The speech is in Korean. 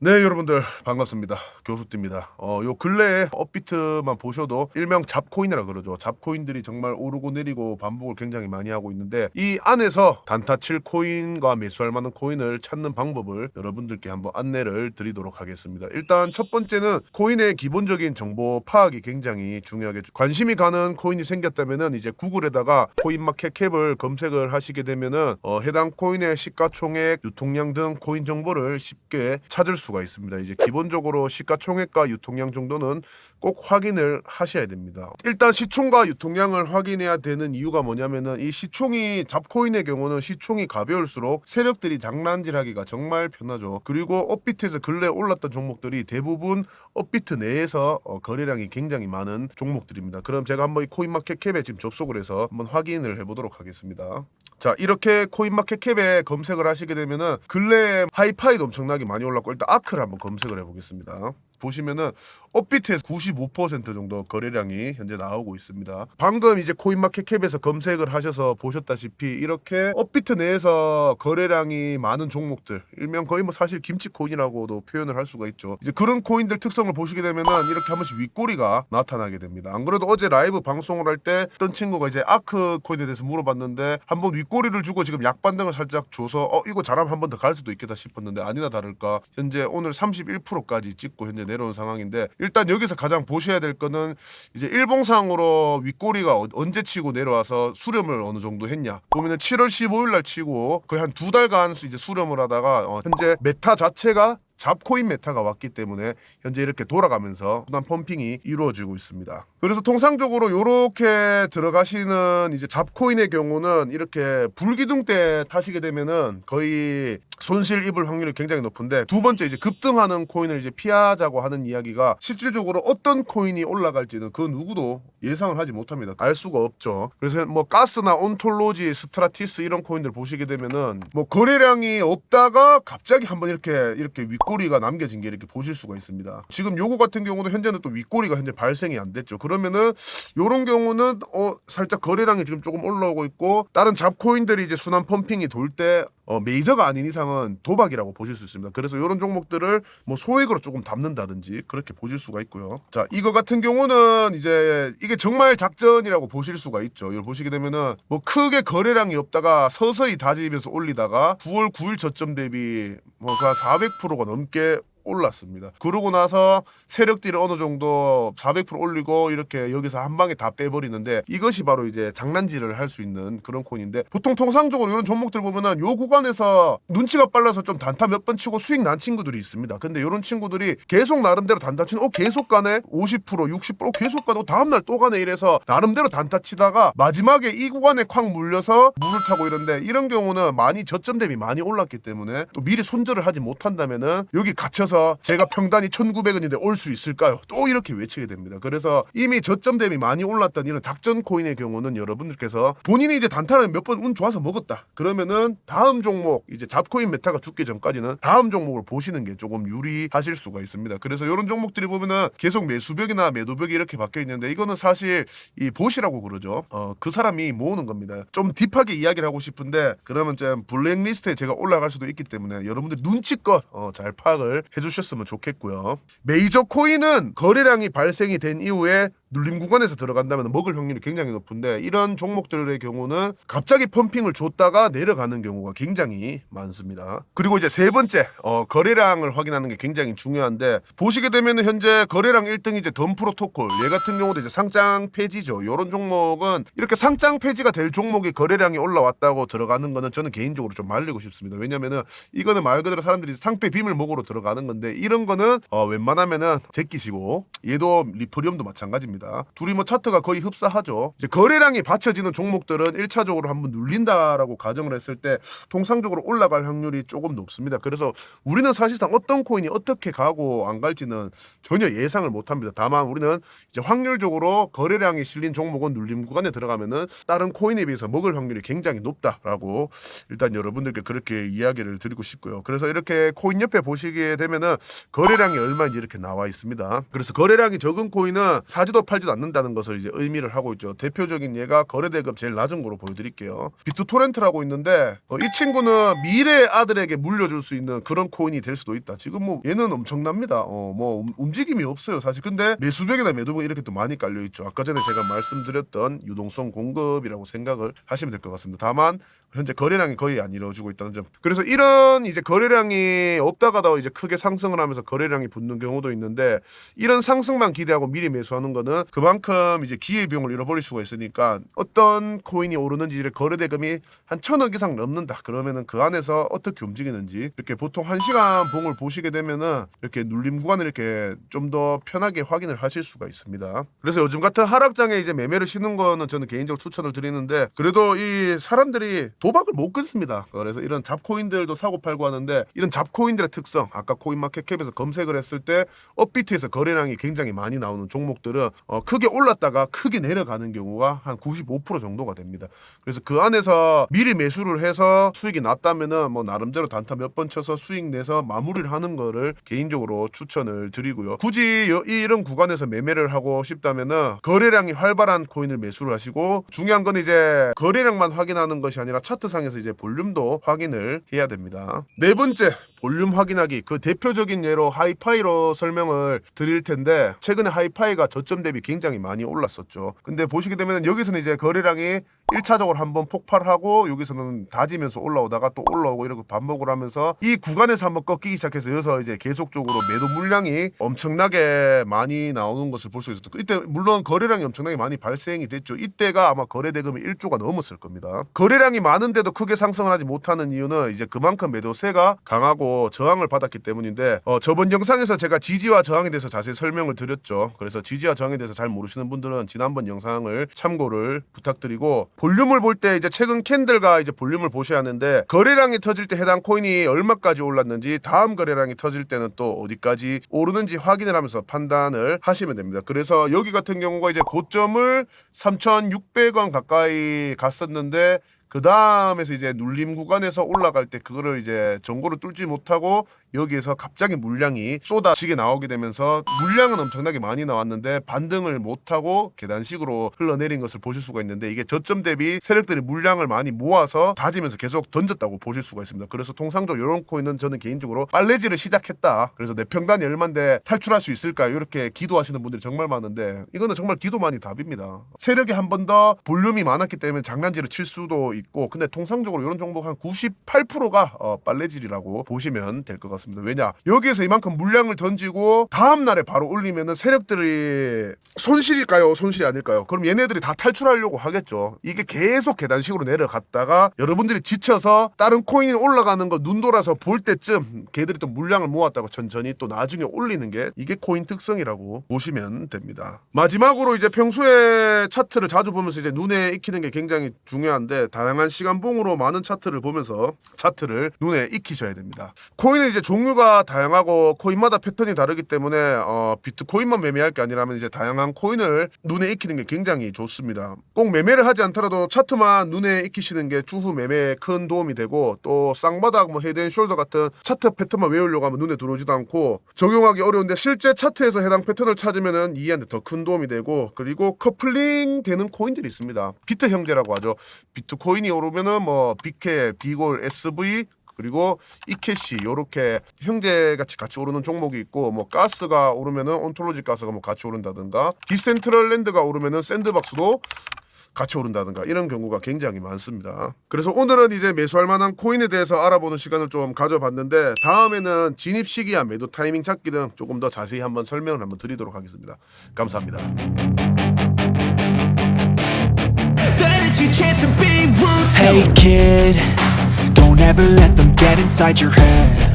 네 여러분들 반갑습니다. 교수띠입니다. 어, 요 근래에 업비트만 보셔도 일명 잡코인이라 그러죠. 잡코인들이 정말 오르고 내리고 반복을 굉장히 많이 하고 있는데 이 안에서 단타 칠 코인과 매수할 만한 코인을 찾는 방법을 여러분들께 한번 안내를 드리도록 하겠습니다. 일단 첫 번째는 코인의 기본적인 정보 파악이 굉장히 중요하겠죠 관심이 가는 코인이 생겼다면은 이제 구글에다가 코인마켓캡을 검색을 하시게 되면은 어, 해당 코인의 시가총액 유통량 등 코인 정보를 쉽게 찾을 수가 있습니다. 이제 기본적으로 시가총액과 유통량 정도는 꼭 확인을 하셔야 됩니다. 일단 시총과 유통량을 확인해야 되는 이유가 뭐냐면은 이 시총이 잡코인의 경우는 시총이 가벼울수록 세력들이 장난질하기가 정말 편하죠. 그리고 업비트에서 근래 올랐던 종목들이 대부분 업비트 내에서 어, 거래량이 굉장히 많은 종목들입니다. 그럼 제가 한번 이 코인마켓캡에 지금 접속을 해서 한번 확인을 해보도록 하겠습니다. 자 이렇게 코인마켓캡에 검색을 하시게 되면은 근래 하이파이도 엄청나게 많이 올랐고 일단 아크를 한번 검색을 해보겠습니다. 보시면은 업비트에서 95% 정도 거래량이 현재 나오고 있습니다. 방금 이제 코인마켓캡에서 검색을 하셔서 보셨다시피 이렇게 업비트 내에서 거래량이 많은 종목들 일명 거의 뭐 사실 김치 코인이라고도 표현을 할 수가 있죠. 이제 그런 코인들 특성을 보시게 되면은 이렇게 한 번씩 윗꼬리가 나타나게 됩니다. 안 그래도 어제 라이브 방송을 할 때 어떤 친구가 이제 아크 코인에 대해서 물어봤는데 한번 윗꼬리를 주고 지금 약반등을 살짝 줘서 어 이거 잘하면 한 번 더 갈 수도 있겠다 싶었는데 아니나 다를까 현재 오늘 31%까지 찍고 현재 내려온 상황인데 일단 여기서 가장 보셔야 될 거는 이제 일봉상으로 윗꼬리가 어- 언제 치고 내려와서 수렴을 어느 정도 했냐. 보면은 7월 15일 날 치고 거의 한 두 달간 이제 수렴을 하다가 어, 현재 메타 자체가 잡코인 메타가 왔기 때문에 현재 이렇게 돌아가면서 순환 펌핑이 이루어지고 있습니다. 그래서 통상적으로 이렇게 들어가시는 이제 잡코인의 경우는 이렇게 불기둥 때 타시게 되면은 거의 손실 입을 확률이 굉장히 높은데 두 번째 이제 급등하는 코인을 이제 피하자고 하는 이야기가 실질적으로 어떤 코인이 올라갈지는 그 누구도 예상을 하지 못합니다. 알 수가 없죠. 그래서 뭐 가스나 온톨로지, 스트라티스 이런 코인들 보시게 되면은 뭐 거래량이 없다가 갑자기 한번 이렇게 이렇게 윗꼬리가 남겨진 게 이렇게 보실 수가 있습니다. 지금 요거 같은 경우는 현재는 또 윗꼬리가 현재 발생이 안 됐죠. 그러면은 요런 경우는 어 살짝 거래량이 지금 조금 올라오고 있고 다른 잡코인들이 이제 순환 펌핑이 돌 때 어, 메이저가 아닌 이상은 도박이라고 보실 수 있습니다. 그래서 이런 종목들을 뭐 소액으로 조금 담는다든지 그렇게 보실 수가 있고요. 자, 이거 같은 경우는 이제 이게 정말 작전이라고 보실 수가 있죠. 이걸 보시게 되면은 뭐 크게 거래량이 없다가 서서히 다지면서 올리다가 9월 9일 저점 대비 뭐가 400%가 넘게 올랐습니다. 그러고 나서 세력들이 어느 정도 400% 올리고 이렇게 여기서 한 방에 다 빼버리는데 이것이 바로 이제 장난질을 할 수 있는 그런 코인인데 보통 통상적으로 이런 종목들 보면은 요 구간에서 눈치가 빨라서 좀 단타 몇 번 치고 수익 난 친구들이 있습니다. 근데 이런 친구들이 계속 나름대로 단타 치는 어 계속 가네 50% 60% 어, 계속 가네 어, 다음날 또 가네 이래서 나름대로 단타 치다가 마지막에 이 구간에 콱 물려서 물을 타고 이런데 이런 경우는 많이 저점 대비 많이 올랐기 때문에 또 미리 손절을 하지 못한다면은 여기 갇혀서 제가 평단이 1900원인데 올 수 있을까요? 또 이렇게 외치게 됩니다. 그래서 이미 저점 대비 많이 올랐던 이런 작전 코인의 경우는 여러분들께서 본인이 이제 단타를 몇 번 운 좋아서 먹었다. 그러면은 다음 종목 이제 잡코인 메타가 죽기 전까지는 다음 종목을 보시는 게 조금 유리하실 수가 있습니다. 그래서 이런 종목들이 보면은 계속 매수벽이나 매도벽이 이렇게 박혀 있는데 이거는 사실 이 보시라고 그러죠. 어, 그 사람이 모으는 겁니다. 좀 딥하게 이야기를 하고 싶은데 그러면 좀 블랙리스트에 제가 올라갈 수도 있기 때문에 여러분들 눈치껏 어, 잘 파악을 해 주셨으면 좋겠고요. 메이저 코인은 거래량이 발생이 된 이후에 눌림 구간에서 들어간다면 먹을 확률이 굉장히 높은데 이런 종목들의 경우는 갑자기 펌핑을 줬다가 내려가는 경우가 굉장히 많습니다. 그리고 이제 세 번째 어, 거래량을 확인하는 게 굉장히 중요한데 보시게 되면 현재 거래량 1등이 이제 덤 프로토콜 얘 같은 경우도 이제 상장 폐지죠. 이런 종목은 이렇게 상장 폐지가 될 종목이 거래량이 올라왔다고 들어가는 거는 저는 개인적으로 좀 말리고 싶습니다. 왜냐면은 이거는 말 그대로 사람들이 상패 비밀 목으로 들어가는 건데 이런 거는 어, 웬만하면은 제끼시고 얘도 리포리움도 마찬가지입니다. 둘이 뭐 차트가 거의 흡사하죠. 이제 거래량이 받쳐지는 종목들은 1차적으로 한번 눌린다라고 가정을 했을 때 통상적으로 올라갈 확률이 조금 높습니다. 그래서 우리는 사실상 어떤 코인이 어떻게 가고 안 갈지는 전혀 예상을 못 합니다. 다만 우리는 이제 확률적으로 거래량이 실린 종목은 눌림 구간에 들어가면은 다른 코인에 비해서 먹을 확률이 굉장히 높다라고 일단 여러분들께 그렇게 이야기를 드리고 싶고요. 그래서 이렇게 코인 옆에 보시게 되면은 거래량이 얼마인지 이렇게 나와 있습니다. 그래서 거래 량이 적은 코인은 사주도 팔지도 않는다는 것을 이제 의미를 하고 있죠. 대표적인 예가 거래대금 제일 낮은 거로 보여드릴게요. 비트토렌트라고 있는데 어, 이 친구는 미래 아들에게 물려줄 수 있는 그런 코인이 될 수도 있다. 지금 뭐 얘는 엄청납니다. 어, 뭐 움- 움직임이 없어요. 사실 근데 매수벽이나 매도벽 이렇게 또 많이 깔려 있죠. 아까 전에 제가 말씀드렸던 유동성 공급이라고 생각을 하시면 될 것 같습니다. 다만 현재 거래량이 거의 안 이루어지고 있다는 점. 그래서 이런 이제 거래량이 없다가다 이제 크게 상승을 하면서 거래량이 붙는 경우도 있는데 이런 상 승만 기대하고 미리 매수하는 거는 그만큼 이제 기회비용을 잃어버릴 수가 있으니까 어떤 코인이 오르는지 거래대금이 한 천억 이상 넘는다. 그러면은 그 안에서 어떻게 움직이는지 이렇게 보통 한 시간 봉을 보시게 되면은 이렇게 눌림 구간을 이렇게 좀 더 편하게 확인을 하실 수가 있습니다. 그래서 요즘 같은 하락장에 이제 매매를 쉬는 거는 저는 개인적으로 추천을 드리는데 그래도 이 사람들이 도박을 못 끊습니다. 그래서 이런 잡코인들도 사고 팔고 하는데 이런 잡코인들의 특성 아까 코인마켓캡에서 검색을 했을 때 업비트에서 거래량이 굉장히 많이 나오는 종목들은 어, 크게 올랐다가 크게 내려가는 경우가 한 95% 정도가 됩니다. 그래서 그 안에서 미리 매수를 해서 수익이 났다면은 뭐 나름대로 단타 몇 번 쳐서 수익 내서 마무리를 하는 거를 개인적으로 추천을 드리고요. 굳이 여- 이런 구간에서 매매를 하고 싶다면은 거래량이 활발한 코인을 매수를 하시고 중요한 건 이제 거래량만 확인하는 것이 아니라 차트상에서 이제 볼륨도 확인을 해야 됩니다. 네 번째 볼륨 확인하기 그 대표적인 예로 하이파이로 설명을 드릴 텐데 최근에 하이파이가 저점 대비 굉장히 많이 올랐었죠. 근데 보시게 되면 여기서는 이제 거래량이 1차적으로 한번 폭발하고 여기서는 다지면서 올라오다가 또 올라오고 이렇게 반복을 하면서 이 구간에서 한번 꺾이기 시작해서 여기서 이제 계속적으로 매도 물량이 엄청나게 많이 나오는 것을 볼 수 있었죠. 이때 물론 거래량이 엄청나게 많이 발생이 됐죠. 이때가 아마 거래 대금이 1조가 넘었을 겁니다. 거래량이 많은데도 크게 상승을 하지 못하는 이유는 이제 그만큼 매도세가 강하고 저항을 받았기 때문인데 어, 저번 영상에서 제가 지지와 저항에 대해서 자세히 설명 을 드렸죠. 그래서 지지와 저항에 대해서 잘 모르시는 분들은 지난번 영상을 참고를 부탁드리고 볼륨을 볼 때 이제 최근 캔들과 이제 볼륨을 보셔야 하는데 거래량이 터질 때 해당 코인이 얼마까지 올랐는지 다음 거래량이 터질 때는 또 어디까지 오르는지 확인을 하면서 판단을 하시면 됩니다. 그래서 여기 같은 경우가 이제 고점을 3,600원 가까이 갔었는데 그 다음에서 이제 눌림 구간에서 올라갈 때 그거를 이제 전고를 뚫지 못하고 여기에서 갑자기 물량이 쏟아지게 나오게 되면서 물량은 엄청나게 많이 나왔는데 반등을 못하고 계단식으로 흘러내린 것을 보실 수가 있는데 이게 저점 대비 세력들이 물량을 많이 모아서 다지면서 계속 던졌다고 보실 수가 있습니다. 그래서 통상적으로 이런 코인은 저는 개인적으로 빨래질을 시작했다. 그래서 내 평단이 얼만데 탈출할 수 있을까 이렇게 기도하시는 분들이 정말 많은데 이거는 정말 기도만이 답입니다. 세력이 한 번 더 볼륨이 많았기 때문에 장난질을 칠 수도 있고 근데 통상적으로 이런 종목 한 98%가 어, 빨래질이라고 보시면 될 것 같습니다. 왜냐 여기에서 이만큼 물량을 던지고 다음 날에 바로 올리면은 세력들이 손실일까요? 손실이 아닐까요? 그럼 얘네들이 다 탈출하려고 하겠죠. 이게 계속 계단식으로 내려갔다가 여러분들이 지쳐서 다른 코인이 올라가는 거 눈 돌아서 볼 때쯤 걔들이 또 물량을 모았다고 천천히 또 나중에 올리는 게 이게 코인 특성이라고 보시면 됩니다. 마지막으로 이제 평소에 차트를 자주 보면서 이제 눈에 익히는 게 굉장히 중요한데 다 양한 시간봉으로 많은 차트를 보면서 차트를 눈에 익히셔야 됩니다. 코인은 이제 종류가 다양하고 코인마다 패턴이 다르기 때문에 어, 비트코인만 매매할 게 아니라면 이제 다양한 코인을 눈에 익히는 게 굉장히 좋습니다. 꼭 매매를 하지 않더라도 차트만 눈에 익히시는 게 추후 매매에 큰 도움이 되고 또 쌍바닥 뭐 헤드 앤 숄더 같은 차트 패턴만 외우려고 하면 눈에 들어오지도 않고 적용하기 어려운데 실제 차트에서 해당 패턴을 찾으면은 이해하는데 더 큰 도움이 되고 그리고 커플링 되는 코인들이 있습니다. 비트 형제라고 하죠. 비트코인 이 오르면은 뭐 비케, 비골, SV 그리고 이캐시 요렇게 형제 같이 같이 오르는 종목이 있고 뭐 가스가 오르면은 온톨로지 가스가 뭐 같이 오른다든가 디센트럴랜드가 오르면은 샌드박스도 같이 오른다든가 이런 경우가 굉장히 많습니다. 그래서 오늘은 이제 매수할 만한 코인에 대해서 알아보는 시간을 좀 가져봤는데 다음에는 진입 시기와 매도 타이밍 찾기 등 조금 더 자세히 한번 설명을 한번 드리도록 하겠습니다. 감사합니다. Chance to be. Hey kid, don't ever let them get inside your head